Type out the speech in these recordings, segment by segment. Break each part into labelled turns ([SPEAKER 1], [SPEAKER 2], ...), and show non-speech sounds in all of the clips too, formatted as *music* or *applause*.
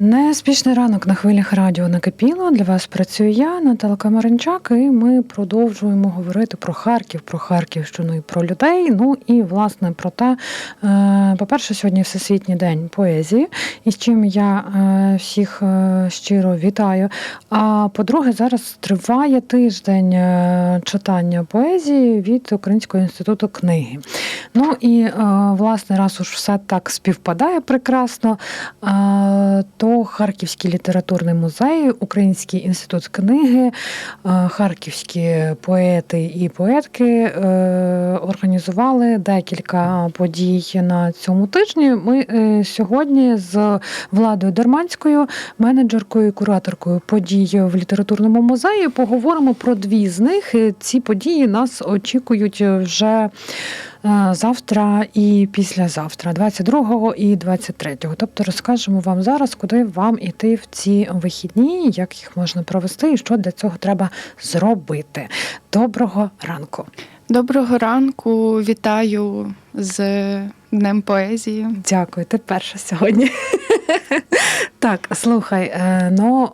[SPEAKER 1] Неспішний ранок на хвилях радіо накипіло. Для вас працюю я, Наталка Маринчак, і ми продовжуємо говорити про Харків, про Харківщину і про людей. Ну і власне про те, е, по-перше, сьогодні Всесвітній день поезії, і з чим я е, всіх е, щиро вітаю. А по-друге, зараз триває тиждень читання поезії від Українського інституту книги. Ну і власне, раз уж все так співпадає прекрасно, е, то Харківський літературний музей, Український інститут книги, е, харківські поети і поетки е, організували декілька подій на цьому тижні. Ми е, сьогодні з Владою Дерманською, менеджеркою і кураторкою подій в літературному музеї, поговоримо про дві з них. Ці події нас очікують вже. Е, Завтра і післязавтра, 22 і 23. Тобто розкажемо вам зараз, куди вам іти в ці вихідні, як їх можна провести і що для цього треба зробити. Доброго ранку.
[SPEAKER 2] Доброго ранку, вітаю з Днем поезії.
[SPEAKER 1] Дякую, ти перша сьогодні. *laughs* Так, слухай, е, ну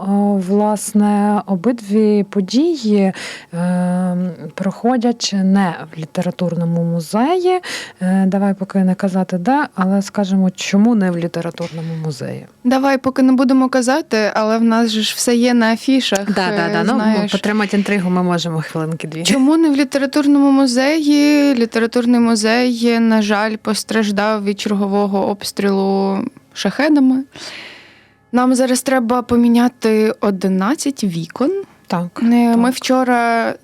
[SPEAKER 1] власне, обидві події е, проходять не в літературному музеї. Е, Давай поки не казати де, але скажемо, чому не в літературному музеї.
[SPEAKER 2] Давай поки не будемо казати, але в нас же ж все є на афішах. е,
[SPEAKER 1] Ну,
[SPEAKER 2] знаєш.
[SPEAKER 1] потримати інтригу ми можемо хвилинки дві.
[SPEAKER 2] Чому не в літературному музеї? Літературний музей, на жаль, постраждав від чергового обстрілу шахедами. Нам зараз треба поміняти 11 вікон.
[SPEAKER 1] Так,
[SPEAKER 2] Е, Ми
[SPEAKER 1] так.
[SPEAKER 2] вчора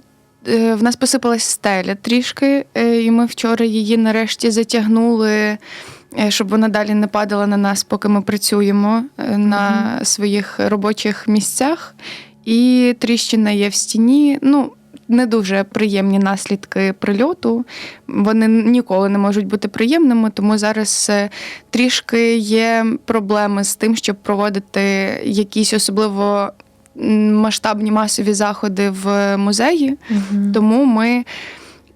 [SPEAKER 2] е, в нас посипалась стеля трішки, е, і ми вчора її нарешті затягнули, щоб вона далі не падала на нас, поки ми працюємо на своїх робочих місцях. І тріщина є в стіні. Ну, не дуже приємні наслідки прильоту. Вони ніколи не можуть бути приємними, тому зараз е, трішки є проблеми з тим, щоб проводити якісь особливо масштабні масові заходи в музеї.
[SPEAKER 1] Мгм.
[SPEAKER 2] Тому ми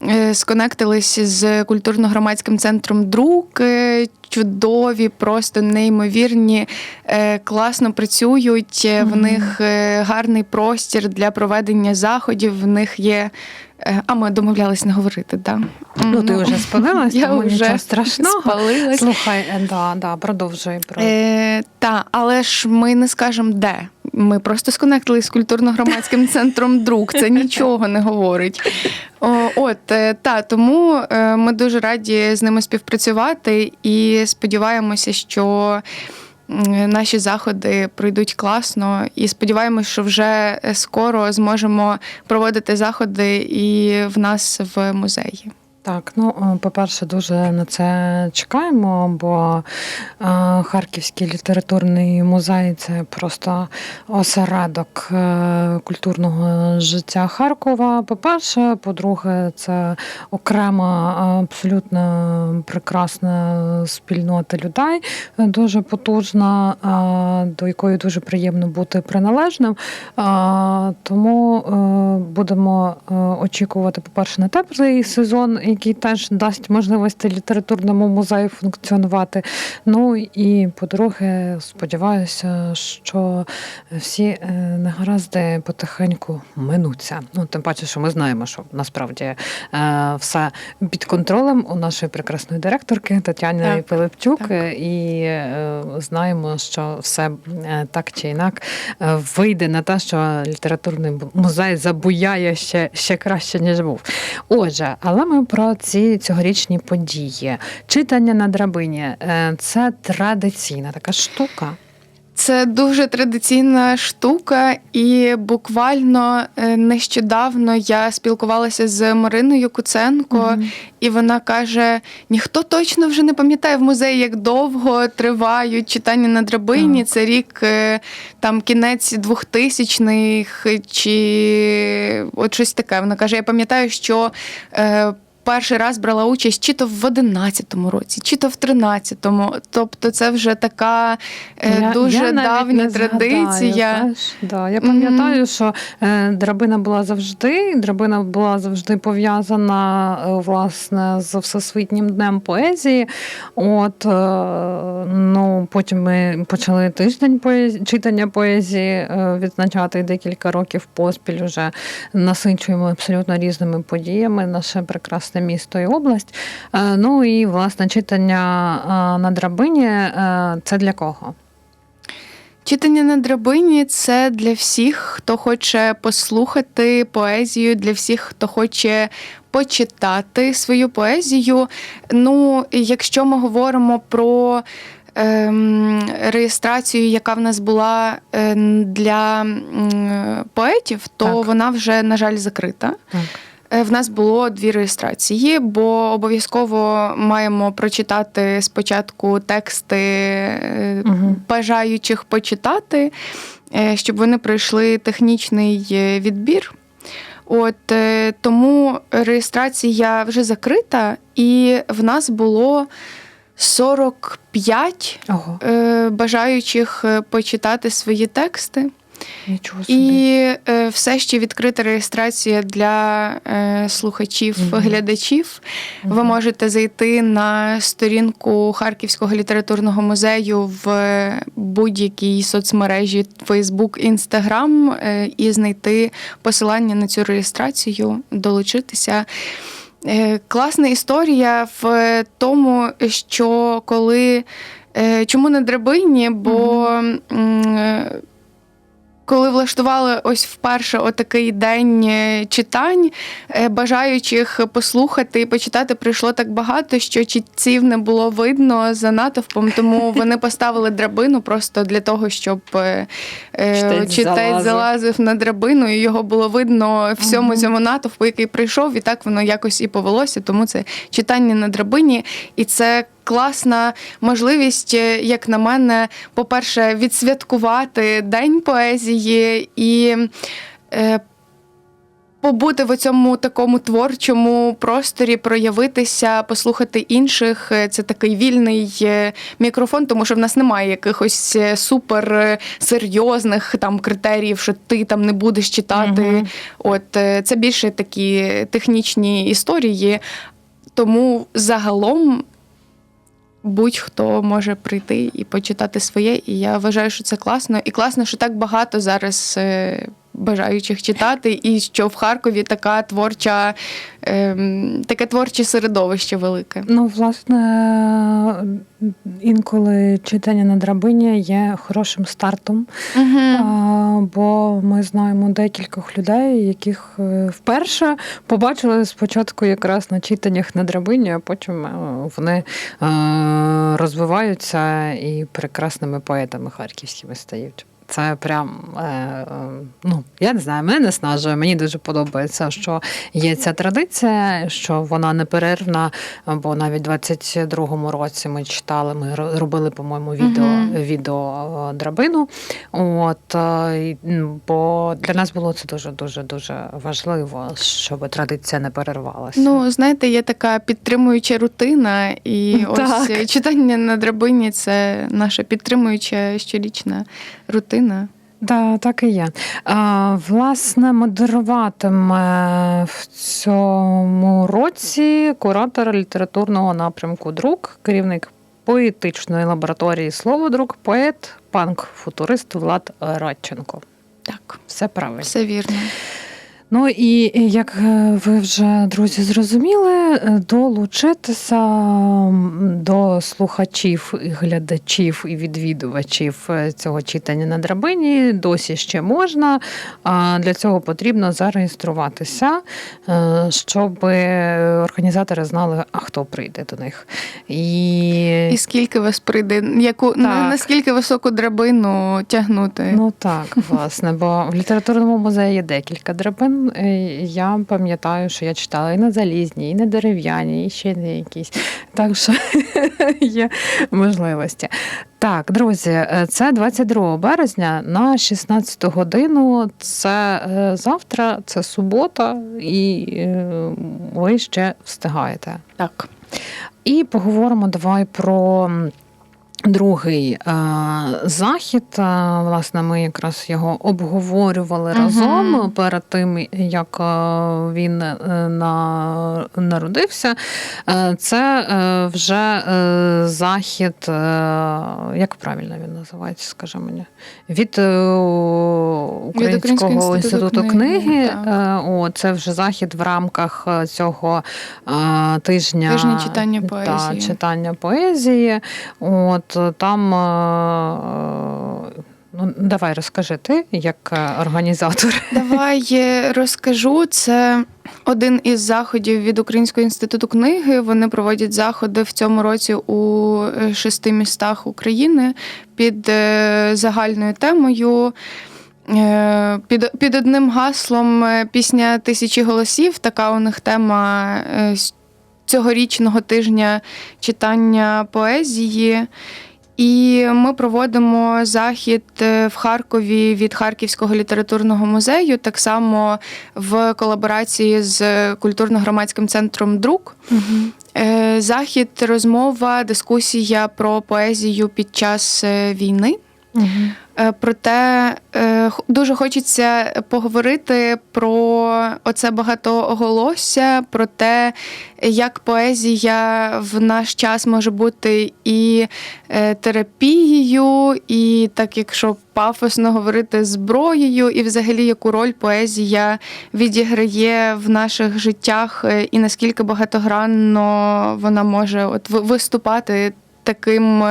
[SPEAKER 2] е, сконектились з культурно-громадським центром друк. Чудові, просто неймовірні, е, класно працюють. е, В них е, гарний простір для проведення заходів. В них є. А ми домовлялись не говорити, да?
[SPEAKER 1] Ну, ти вже спалилась, *laughs*
[SPEAKER 2] я
[SPEAKER 1] тому
[SPEAKER 2] вже
[SPEAKER 1] нічого страшного.
[SPEAKER 2] спалилась.
[SPEAKER 1] Слухай, да, да, продовжуй.
[SPEAKER 2] Е, та, але ж ми не скажемо де. Ми просто сконектились з культурно-громадським *laughs* центром друк. Це нічого не говорить. О, от та тому ми дуже раді з ними співпрацювати і сподіваємося, що. Наші заходи пройдуть класно, і сподіваємось, що вже скоро зможемо проводити заходи і в нас в музеї.
[SPEAKER 1] Так, ну по-перше, дуже на це чекаємо, бо е, Харківський літературний музей це просто осередок е, культурного життя Харкова. По-перше, по-друге, це окрема абсолютно прекрасна спільнота людей, е, дуже потужна, е, до якої дуже приємно бути приналежним. Е, Тому е, будемо е, очікувати, по-перше, на теплий сезон, який теж дасть можливості літературному музею функціонувати. Ну і по-друге, сподіваюся, що всі е, негаразди потихеньку минуться. Ну, тим паче, що ми знаємо, що насправді е, все під контролем у нашої прекрасної директорки Тетяни
[SPEAKER 2] Так,
[SPEAKER 1] Пилипчук,
[SPEAKER 2] так.
[SPEAKER 1] і е, знаємо, що все так чи інак вийде на те, що літературний музей забуяє ще, ще краще, ніж був. Отже, але ми про ці цьогорічні події. Читання на драбині е, це традиційна така штука.
[SPEAKER 2] Це дуже традиційна штука, і буквально е, нещодавно я спілкувалася з Мариною Куценко,
[SPEAKER 1] Мгм.
[SPEAKER 2] і вона каже: ніхто точно вже не пам'ятає в музеї, як довго тривають читання на драбині.
[SPEAKER 1] Так.
[SPEAKER 2] Це рік е, там кінець 2000-х чи от щось таке. Вона каже: Я пам'ятаю, що. Перший раз брала участь чи то в 11-му році, чи то в 13-му. Тобто, це вже така е, дуже
[SPEAKER 1] навіть
[SPEAKER 2] давня традиція.
[SPEAKER 1] знаєш. Да, я пам'ятаю, що е, драбина була завжди. Драбина була завжди пов'язана е, власне з Всесвітнім днем поезії. От е, ну потім ми почали тиждень поезії, читання поезії е, відзначати декілька років поспіль. Уже насичуємо абсолютно різними подіями наше прекрасне місто і область. Е, Ну і власне читання е, на драбині е, це для кого?
[SPEAKER 2] Читання на драбині це для всіх, хто хоче послухати поезію, для всіх, хто хоче почитати свою поезію. Ну, якщо ми говоримо про ем, реєстрацію, яка в нас була для поетів, то
[SPEAKER 1] Так.
[SPEAKER 2] вона вже, на жаль, закрита.
[SPEAKER 1] Так.
[SPEAKER 2] Е, В нас було дві реєстрації, бо обов'язково маємо прочитати спочатку тексти
[SPEAKER 1] Мгм.
[SPEAKER 2] бажаючих почитати, е, щоб вони пройшли технічний відбір. От тому реєстрація вже закрита, і в нас було 45
[SPEAKER 1] Ого,
[SPEAKER 2] бажаючих почитати свої тексти.
[SPEAKER 1] Нічого собі.
[SPEAKER 2] І е, все ще відкрита реєстрація для е, слухачів,
[SPEAKER 1] Мгм.
[SPEAKER 2] глядачів. Ви можете зайти на сторінку Харківського літературного музею в будь-якій соцмережі Facebook, Instagram е, і знайти посилання на цю реєстрацію, долучитися. Е, Класна історія в тому, що коли е, чому на драбині, бо м, е, коли влаштували ось вперше отакий день е, читань, е, бажаючих послухати і почитати прийшло так багато, що чітців не було видно за натовпом, тому *laughs* вони поставили драбину просто для того, щоб е,
[SPEAKER 1] Читець
[SPEAKER 2] читець
[SPEAKER 1] залазив.
[SPEAKER 2] залазив на драбину, і його було видно всьому
[SPEAKER 1] Мгм.
[SPEAKER 2] цьому натовпу, який прийшов, і так воно якось і повелося. Тому це читання на драбині, і це. Класна можливість, е, як на мене, по-перше, відсвяткувати День поезії і е, побути в цьому такому творчому просторі, проявитися, послухати інших. Е, Це такий вільний мікрофон, тому що в нас немає якихось супер серйозних там критеріїв, що ти там не будеш читати.
[SPEAKER 1] Мгм.
[SPEAKER 2] От це більше такі технічні історії. Тому загалом будь-хто може прийти і почитати своє. І я вважаю, що це класно. І класно, що так багато зараз е, бажаючих читати, і що в Харкові така творча, ем, таке творче середовище велике.
[SPEAKER 1] Ну, власне, інколи читання на драбині є хорошим стартом,
[SPEAKER 2] Угу.
[SPEAKER 1] бо ми знаємо декількох людей, яких е, вперше побачили спочатку якраз на читаннях на драбині, а потім е, вони е, розвиваються і прекрасними поетами харківськими стають. Це прям, е, е, ну я не знаю, мене наснажує. Мені дуже подобається, що є ця традиція, що вона неперервна. Бо навіть в 22-му році ми читали, ми робили, по-моєму, відео,
[SPEAKER 2] Мгм.
[SPEAKER 1] відео е, драбину. От бо для нас було це дуже дуже дуже важливо, щоб традиція не перервалася.
[SPEAKER 2] Ну, знаєте, є така підтримуюча рутина, і ось
[SPEAKER 1] Так.
[SPEAKER 2] е, читання на драбині це наша підтримуюча щорічна рутина.
[SPEAKER 1] Да, так і є. А, власне, модеруватиме в цьому році куратор літературного напрямку друк, керівник поетичної лабораторії Словодрук, поет, панк-футурист Влад Радченко.
[SPEAKER 2] Так,
[SPEAKER 1] Все правильно.
[SPEAKER 2] все вірно.
[SPEAKER 1] Ну і як е, ви вже, друзі, зрозуміли, е, долучитися до слухачів, і глядачів і відвідувачів е, цього читання на драбині досі ще можна. А для цього потрібно зареєструватися, щоб організатори знали, а хто прийде до них. І,
[SPEAKER 2] І скільки вас прийде, яку
[SPEAKER 1] Так.
[SPEAKER 2] наскільки високу драбину тягнути?
[SPEAKER 1] Ну так, власне, бо в літературному музеї є декілька драбин. Е, Я пам'ятаю, що я читала і на залізній, і на дерев'яній, і ще не якісь. Так що *laughs* є можливості. Так, друзі, е, це 22 березня на 16 годину. Це е, завтра, це субота, і ви ще встигаєте.
[SPEAKER 2] Так.
[SPEAKER 1] І поговоримо давай про. Другий е, захід, е, власне, ми якраз його обговорювали
[SPEAKER 2] Мгм.
[SPEAKER 1] разом перед тим, як е, він е, на, народився. Е, це е, вже е, захід, е, як правильно він називається, скажи мені, від е, Українського
[SPEAKER 2] Українського
[SPEAKER 1] інституту, книги.
[SPEAKER 2] книги.
[SPEAKER 1] Е, О, це вже захід в рамках цього е, тижня,
[SPEAKER 2] Тижня читання
[SPEAKER 1] Та,
[SPEAKER 2] поезії.
[SPEAKER 1] читання поезії. От там. е, Ну, давай розкажи ти, як е, організатор. *laughs*
[SPEAKER 2] Давай е, розкажу. Це один із заходів від Українського інституту книги. Вони проводять заходи в цьому році у е, шести містах України під е, загальною темою. е, Під, під одним гаслом е, пісня тисячі голосів. Така у них тема е, цьогорічного тижня читання поезії. І ми проводимо захід е, в Харкові від Харківського літературного музею, так само в колаборації з культурно-громадським центром Друк. Е, Захід, розмова, дискусія про поезію під час е, війни. Е, Проте е, дуже хочеться поговорити про оце багатоголосся, про те, як поезія в наш час може бути і е, терапією, і так, якщо пафосно говорити, зброєю, і взагалі яку роль поезія відіграє в наших життях, е, і наскільки багатогранно вона може от виступати таким.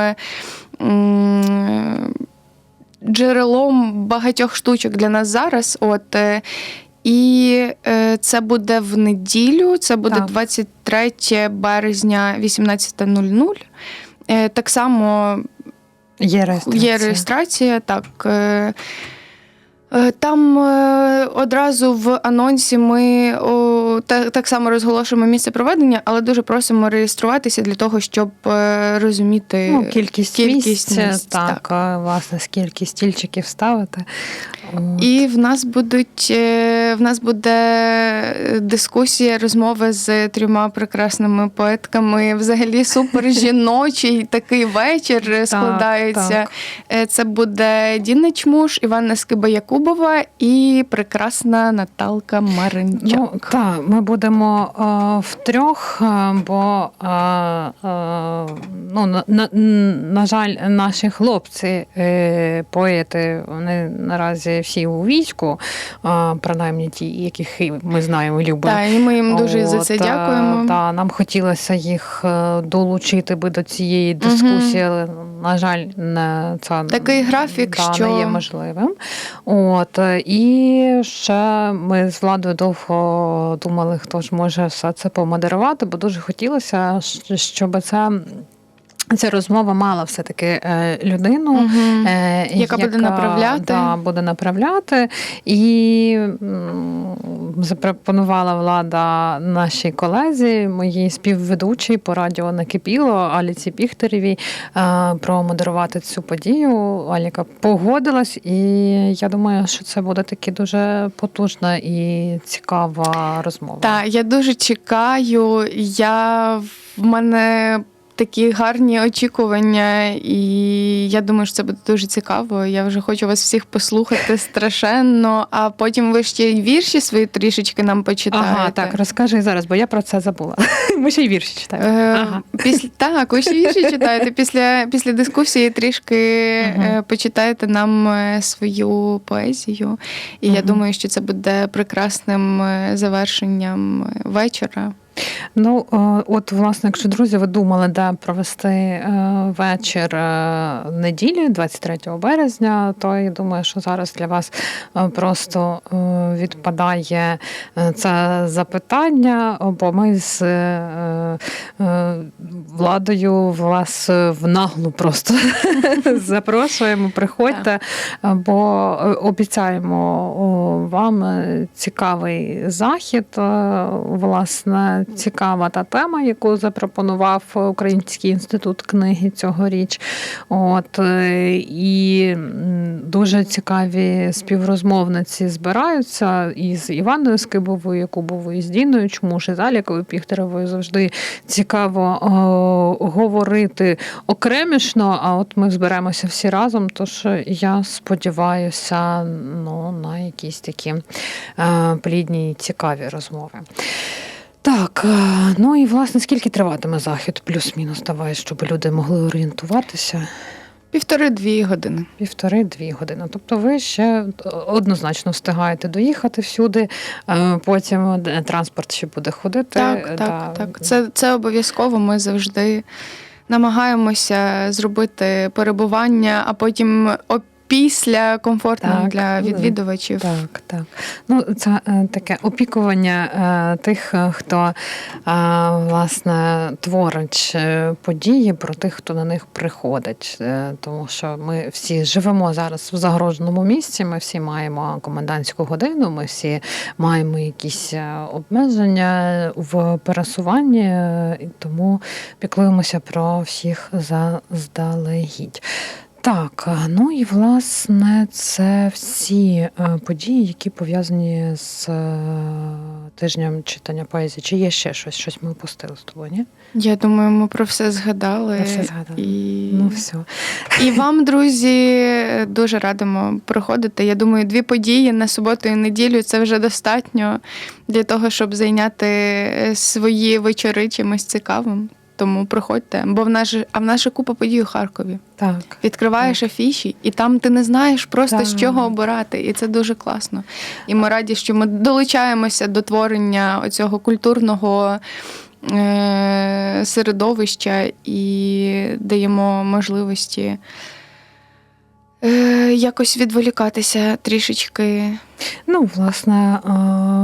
[SPEAKER 2] Джерелом багатьох штучок для нас зараз. От е, і е, це буде в неділю, це буде
[SPEAKER 1] Так.
[SPEAKER 2] 23 березня 18.00. Е, Так само
[SPEAKER 1] Є реєстрація.
[SPEAKER 2] Є реєстрація, так. Там одразу в анонсі ми о, та- так само розголошуємо місце проведення, але дуже просимо реєструватися для того, щоб е, розуміти
[SPEAKER 1] Ну, кількість,
[SPEAKER 2] кількість
[SPEAKER 1] місць,
[SPEAKER 2] місць,
[SPEAKER 1] так, а, власне, скільки стільчиків ставити.
[SPEAKER 2] І в нас будуть е, в нас буде дискусія, розмови з трьома прекрасними поетками. Взагалі супер *laughs* жіночий такий вечір складається.
[SPEAKER 1] так.
[SPEAKER 2] Е, Це буде Діна Чмуш, Іванна Скиба Якубова і прекрасна Наталка Маринчак.
[SPEAKER 1] Ну, так, ми будемо е, втрьох, е, бо е, е, ну, на, на, на жаль, наші хлопці, е, поети, вони наразі всі у війську, принаймні ті, яких ми знаємо, любимо.
[SPEAKER 2] Так, і ми їм дуже за це дякуємо.
[SPEAKER 1] Та, нам хотілося їх е, долучити би до цієї дискусії, але, на жаль, не це
[SPEAKER 2] Такий графік,
[SPEAKER 1] да,
[SPEAKER 2] що-
[SPEAKER 1] не є можливим. От, і ще ми з Владою довго думали, хто ж може все це помодерувати, бо дуже хотілося, щоб це. Ця розмова мала все-таки е, людину,
[SPEAKER 2] Мгм.
[SPEAKER 1] е,
[SPEAKER 2] Яка буде направляти.
[SPEAKER 1] Да, буде направляти. І запропонувала влада нашій колезі, моїй співведучій по радіо накипіло Аліці Піхтеревій е, промодерувати цю подію. Аліка погодилась, і я думаю, що це буде таки дуже потужна і цікава розмова.
[SPEAKER 2] Так, я дуже чекаю. Я в мене такі гарні очікування, і я думаю, що це буде дуже цікаво. Я вже хочу вас всіх послухати страшенно, а потім ви ще й вірші свої трішечки нам почитаєте.
[SPEAKER 1] Ага, так, розкажи зараз, бо я про це забула. *laughs* Ми ще й вірші читаємо.
[SPEAKER 2] Е,
[SPEAKER 1] Ага.
[SPEAKER 2] Після так, ви ще вірші читаєте. Після, після дискусії трішки
[SPEAKER 1] Мгм.
[SPEAKER 2] е, почитаєте нам е, свою поезію. І я думаю, що це буде прекрасним е, завершенням вечора.
[SPEAKER 1] Ну, е, от, власне, якщо друзі, ви думали, де провести е, вечір е, неділі, 23 березня, то я думаю, що зараз для вас просто відпадає це запитання, бо ми з владою вас в наглу просто *laughs* запрошуємо. Приходьте, бо обіцяємо вам цікавий захід. Власне, цікава та тема, яку запропонував Український інститут книги цьогоріч. От е, і дуже цікаві співрозмовниці збираються із Іваною Скибовою, Якубовою, з Діною Чмуш, і з Алікою Піхтеревою завжди цікаво о, говорити окремішно. А от ми зберемося всі разом. Тож я сподіваюся ну, на якісь такі е, плідні і цікаві розмови. Так, е, ну і власне скільки триватиме захід, плюс-мінус, давай, щоб люди могли орієнтуватися.
[SPEAKER 2] Півтори-дві години.
[SPEAKER 1] Півтори-дві години. Тобто ви ще однозначно встигаєте доїхати всюди, е, потім е, транспорт ще буде ходити.
[SPEAKER 2] Так,
[SPEAKER 1] е,
[SPEAKER 2] так,
[SPEAKER 1] да.
[SPEAKER 2] так. Це, це обов'язково. Ми завжди намагаємося зробити перебування, а потім опісля комфортно
[SPEAKER 1] Так.
[SPEAKER 2] для відвідувачів.
[SPEAKER 1] Так, так. Ну, це е, таке опікування е, тих, е, хто власне творить події про тих, хто на них приходить. Тому що ми всі живемо зараз в загроженому місці. Ми всі маємо комендантську годину, ми всі маємо якісь обмеження в пересуванні, і тому піклуємося про всіх заздалегідь. Так, е, ну і власне це всі е, події, які пов'язані з е, тижнем читання поезії. Чи є ще щось? Щось ми упустили з тобою, ні?
[SPEAKER 2] Я думаю, ми про все згадали.
[SPEAKER 1] Про все згадали.
[SPEAKER 2] І...
[SPEAKER 1] Ну все.
[SPEAKER 2] І вам, друзі, дуже радимо проходити. Я думаю, дві події на суботу і неділю це вже достатньо для того, щоб зайняти свої вечори чимось цікавим. Тому проходьте, бо в нас а в нас же купа подій у Харкові.
[SPEAKER 1] Так.
[SPEAKER 2] Відкриваєш афіші, і там ти не знаєш просто
[SPEAKER 1] Так.
[SPEAKER 2] з чого обирати, і це дуже класно. І ми раді, що ми долучаємося до творення оцього культурного е- середовища і даємо можливості е- якось відволікатися трішечки.
[SPEAKER 1] Ну, власне, е,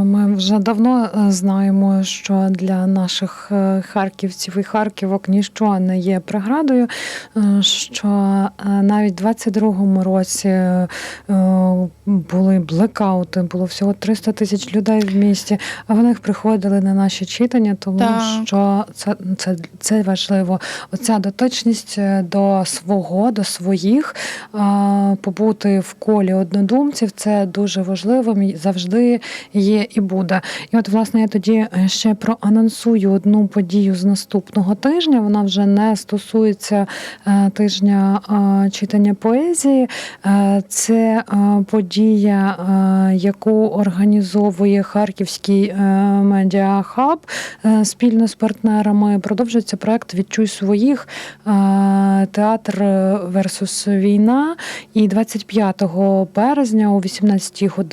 [SPEAKER 1] ми вже давно е, знаємо, що для наших е, харківців і харківок ніщо не є преградою. Що навіть в 22-му році були блекаути, було всього 300 тисяч людей в місті, а вони приходили на наші читання, тому
[SPEAKER 2] Так.
[SPEAKER 1] що це, це, це важливо. Оця дотичність е, до свого, до своїх, побути в колі однодумців це дуже важливо. І Завжди є і буде. І от, власне, я тоді е, ще проанонсую одну подію з наступного тижня. Вона вже не стосується е, тижня читання поезії. Е, Це подія, яку організовує Харківський медіахаб спільно з партнерами. Продовжується проект Відчуй своїх театр версус війна. І 25 березня о 18 годині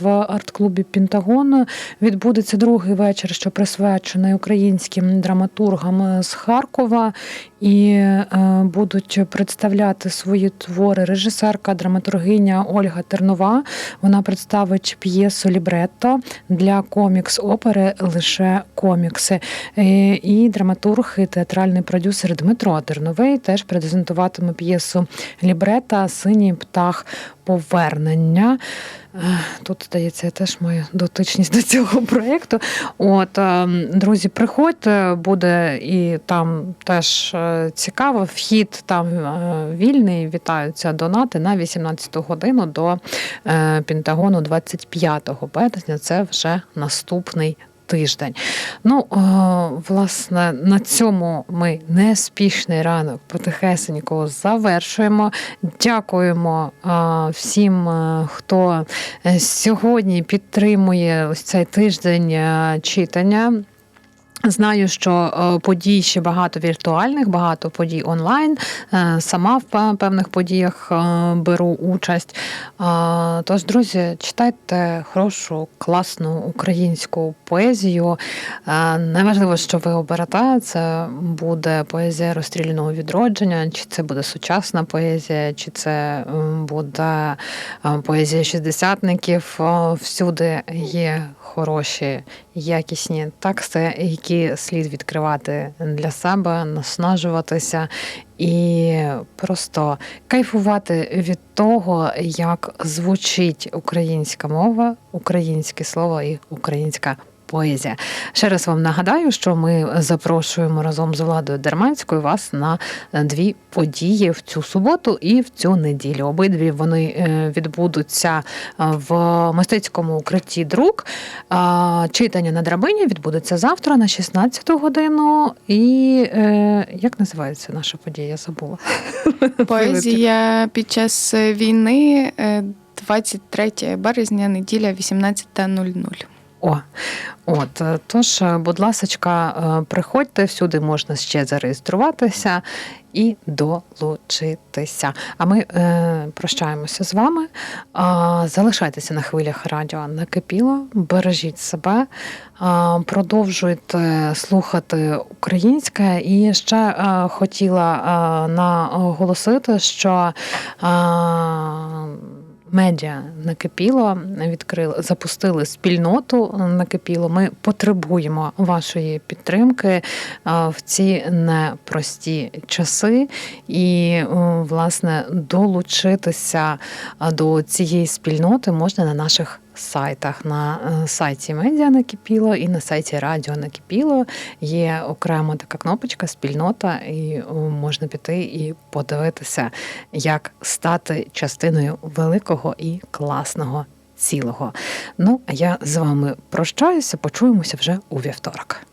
[SPEAKER 1] в арт-клубі Пентагон відбудеться другий вечір, що присвячений українським драматургам з Харкова. І е, будуть представляти свої твори режисерка, драматургиня Ольга Тернова. Вона представить п'єсу Лібретто для комікс-опери лише комікси. Е, І драматург і театральний продюсер Дмитро Терновий теж презентуватиме п'єсу Лібрета Синій птах повернення. Тут, здається, я теж маю дотичність до цього проєкту. От, е, друзі, приходьте, буде і там теж е, цікаво. Вхід там е, вільний. Вітаються донати на 18 годину до е, Пентагону 25 березня. Це вже наступний. Тиждень. Ну, о, власне, на цьому ми неспішний ранок потихесенько завершуємо. Дякуємо о, всім, е, хто е, сьогодні підтримує ось цей тиждень е, читання. Знаю, що е, подій ще багато віртуальних, багато подій онлайн. Е, Сама в певних подіях е, беру участь. Тож, друзі, читайте хорошу, класну українську поезію. Неважливо, що ви оберете, це буде поезія розстріляного відродження, чи це буде сучасна поезія, чи це буде поезія шістдесятників. Всюди є хороші, якісні тексти, які слід відкривати для себе, наснажуватися і просто кайфувати від того, як звучить українська мова, українське слово і українська поезія. Ще раз вам нагадаю, що ми запрошуємо разом з Владою Дерманською вас на е, дві події в цю суботу і в цю неділю. Обидві вони е, відбудуться е, в мистецькому укритті друк. Читання на драбині відбудеться завтра на 16 годину. І як називається наша подія? Я забула. *laughs*
[SPEAKER 2] Поезія під час війни е, 23 березня, неділя 18.00.
[SPEAKER 1] О, от е, тож, е, будь ласочка, е, приходьте всюди, можна ще зареєструватися і долучитися. А ми е, прощаємося з вами. А, залишайтеся на хвилях радіо накипіло, бережіть себе, а, продовжуйте слухати українське. І ще е, хотіла е, наголосити, що. Е, Медіа накипіло, відкрили, запустили спільноту накипіло. Ми потребуємо вашої підтримки в ці непрості часи, і е, власне долучитися до цієї спільноти можна на наших сайтах. На е, сайті Медіа Накипіло і на сайті Радіо Накипіло є окрема така кнопочка спільнота, і е, можна піти і подивитися, як стати частиною великого і класного цілого. Ну, а я з вами прощаюся, почуємося вже у вівторок.